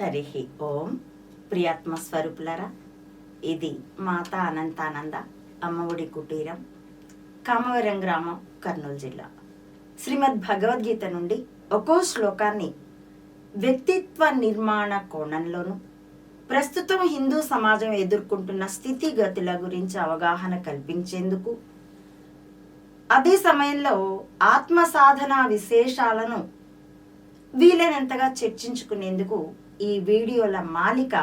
హరి ఓం ప్రియాత్మ స్వరూపులరా ఇది మాత అనంతానంద అమ్మఒడి కుటీరం కామవరం గ్రామం కర్నూలు జిల్లా. శ్రీమద్ భగవద్గీత నుండి ఒక్కో శ్లోకాన్ని వ్యక్తిత్వ నిర్మాణ కోణంలోనూ ప్రస్తుతం హిందూ సమాజం ఎదుర్కొంటున్న స్థితిగతుల గురించి అవగాహన కల్పించేందుకు అదే సమయంలో ఆత్మ సాధన విశేషాలను వీలైనంతగా చర్చించుకునేందుకు ఈ వీడియోల మాలిక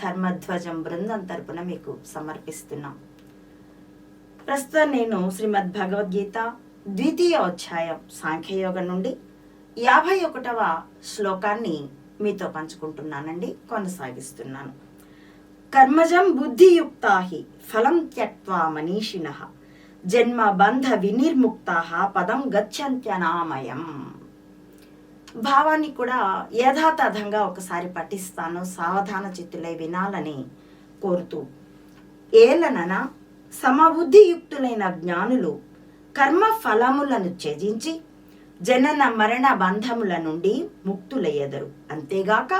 ధర్మధ్వజం బృందం తరపున మీకు సమర్పిస్తున్నాం. ప్రస్తుతం నేను శ్రీమద్ భగవద్గీత ద్వితీయ అధ్యాయం సాంఖ్యయోగం నుండి యాభై ఒకటవ శ్లోకాన్ని మీతో పంచుకుంటున్నానండి కొనసాగిస్తున్నాను. కర్మజం బుద్ధియుక్తాహి ఫలం త్యక్వా మనీషిణ జన్మ బంధ వినిర్ముక్త పదం గచ్చంత్యనామయం. భావాన్ని కూడా యథాతథంగా ఒకసారి పఠిస్తాను సావధాన చిత్తులై వినాలని కోరుతూ. ఏలనన సమబుద్ధియుక్తులైన జ్ఞానులు కర్మ ఫలములను త్యజించి జనన మరణ బంధముల నుండి ముక్తులయ్యదరు. అంతేగాక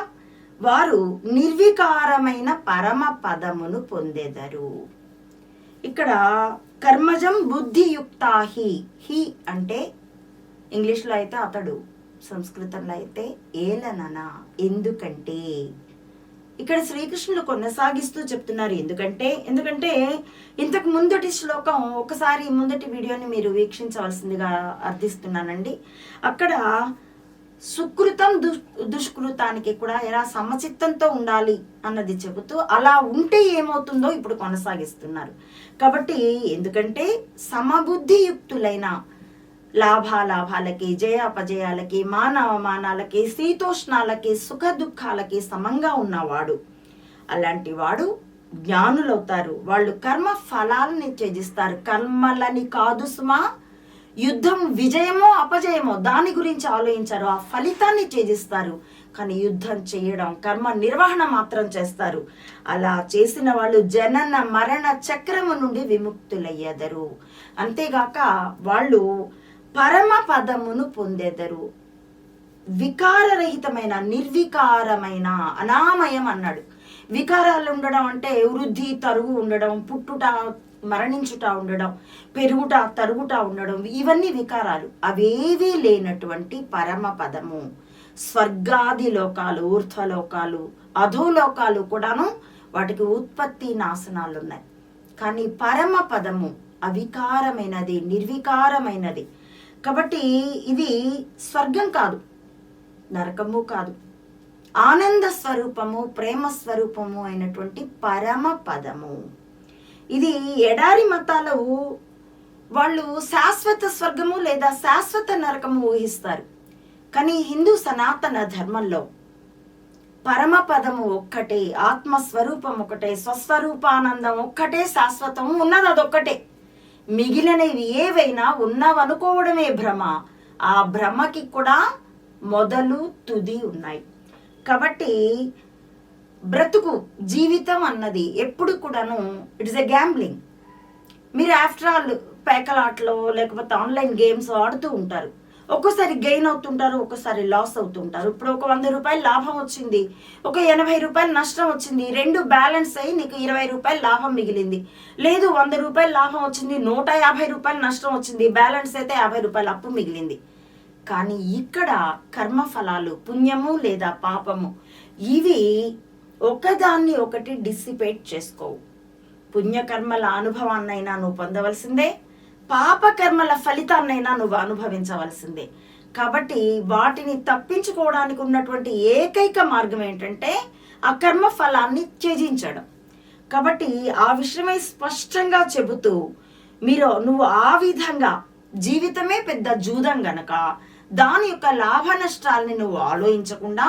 వారు నిర్వికారమైన పరమ పదమును పొందెదరు. ఇక్కడ కర్మజం బుద్ధియుక్తాహి హి అంటే ఇంగ్లీష్లో అయితే అతడు సంస్కృతంలో అయితే ఏలననా ఎందుకంటే? ఇక్కడ శ్రీకృష్ణులు కొనసాగిస్తూ చెప్తున్నారు ఎందుకంటే? ఎందుకంటే ఇంతకు ముందటి శ్లోకం ఒకసారి ముందటి వీడియోని మీరు వీక్షించవలసిందిగా అర్థిస్తున్నానండి. అక్కడ సుకృతం దుష్ దుష్కృతానికి కూడా ఎలా సమచిత్తంతో ఉండాలి అన్నది చెబుతూ అలా ఉంటే ఏమవుతుందో ఇప్పుడు కొనసాగిస్తున్నారు. కాబట్టి ఎందుకంటే సమబుద్ధియుక్తులైన లాభాలాభాలకి జయాపజయాలకి మానవమానాలకి శీతోష్ణాలకి సుఖ దుఃఖాలకి సమంగా ఉన్నవాడు. అలాంటి వాడు జ్ఞానులవుతారు. వాళ్ళు కర్మ ఫలాలని త్యజిస్తారు. కర్మలని కాదు సుమా యుద్ధం విజయమో అపజయమో దాని గురించి ఆలోచించారు. ఆ ఫలితాన్ని త్యజిస్తారు. కానీ యుద్ధం చేయడం కర్మ నిర్వహణ మాత్రం చేస్తారు. అలా చేసిన వాళ్ళు జనన మరణ చక్రము నుండి విముక్తులయ్యేదరు. అంతేగాక వాళ్ళు పరమ పదమును పొందెదరు. వికారరహితమైన నిర్వికారమైన అనామయం అన్నాడు. వికారాలు ఉండడం అంటే వృద్ధి తరుగు ఉండడం పుట్టుట మరణించుట ఉండడం పెరుగుట తరుగుట ఉండడం ఇవన్నీ వికారాలు. అవేవీ లేనటువంటి పరమ పదము స్వర్గాది లోకాలు ఊర్ధ్వలోకాలు అధోలోకాలు కూడాను వాటికి ఉత్పత్తి నాశనాలు ఉన్నాయి కానీ పరమ పదము అవికారమైనది నిర్వికారమైనది. కాబట్టి ఇది స్వర్గం కాదు నరకము కాదు. ఆనంద స్వరూపము ప్రేమ స్వరూపము అయినటువంటి పరమ పదము. ఇది ఎడారి మతాలు వాళ్ళు శాశ్వత స్వర్గము లేదా శాశ్వత నరకము ఊహిస్తారు. కానీ హిందూ సనాతన ధర్మంలో పరమ పదము ఒక్కటే ఆత్మస్వరూపం ఒకటే స్వస్వరూపానందం ఒక్కటే శాశ్వతము ఉన్నది అదొక్కటే. మిగిలినవి ఏవైనా ఉన్నావనుకోవడమే భ్రమ. ఆ భ్రమకి కూడా మొదలు తుది ఉన్నాయి. కాబట్టి బ్రతుకు జీవితం అన్నది ఎప్పుడు కూడాను ఇట్స్ ఎ గ్యాంబ్లింగ్ మీరు ఆఫ్టర్ ఆల్ పేకలాట్లో లేకపోతే ఆన్లైన్ గేమ్స్ ఆడుతూ ఉంటారు. ఒక్కోసారి గెయిన్ అవుతుంటారు ఒక్కోసారి లాస్ అవుతుంటారు. ఇప్పుడు ఒక వంద రూపాయలు లాభం వచ్చింది ఒక ఎనభై రూపాయలు నష్టం వచ్చింది రెండు బ్యాలెన్స్ అయ్యి నీకు ఇరవై రూపాయలు లాభం మిగిలింది. లేదు వంద రూపాయలు లాభం వచ్చింది నూట యాభై రూపాయలు నష్టం వచ్చింది బ్యాలెన్స్ అయితే యాభై రూపాయలు అప్పు మిగిలింది. కానీ ఇక్కడ కర్మఫలాలు పుణ్యము లేదా పాపము ఇవి ఒకదాన్ని ఒకటి డిసిపేట్ చేసుకోవు. పుణ్యకర్మల అనుభవాన్నైనా నువ్వు పొందవలసిందే పాపకర్మల ఫలితాన్నైనా నువ్వు అనుభవించవలసిందే. కాబట్టి వాటిని తప్పించుకోవడానికి ఉన్నటువంటి ఏకైక మార్గం ఏంటంటే ఆ కర్మ ఫలాన్ని త్యజించడం. కాబట్టి ఆ విషయమై స్పష్టంగా చెబుతూ మీరు నువ్వు ఆ విధంగా జీవితమే పెద్ద జూదం గనక దాని యొక్క లాభ నష్టాలని నువ్వు ఆలోచించకుండా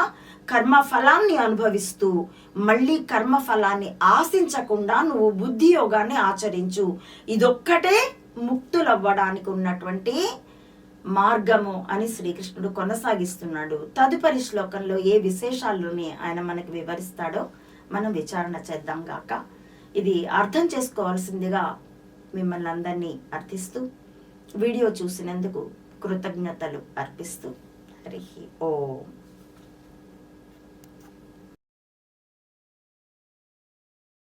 కర్మ ఫలాన్ని అనుభవిస్తూ మళ్ళీ కర్మ ఫలాన్ని ఆశించకుండా నువ్వు బుద్ధి యోగాన్ని ఆచరించు. ఇదొక్కటే ముక్తులవ్వడానికి ఉన్నటువంటి మార్గము అని శ్రీకృష్ణుడు కొనసాగిస్తున్నాడు. తదుపరి శ్లోకంలో ఏ విశేషాలని ఆయన మనకు వివరిస్తాడో మనం విచారణ చేద్దాం గాక. ఇది అర్థం చేసుకోవాల్సిందిగా మిమ్మల్ని అందరినీ అర్థిస్తూ వీడియో చూసినందుకు కృతజ్ఞతలు అర్పిస్తూ. హరి ఓం.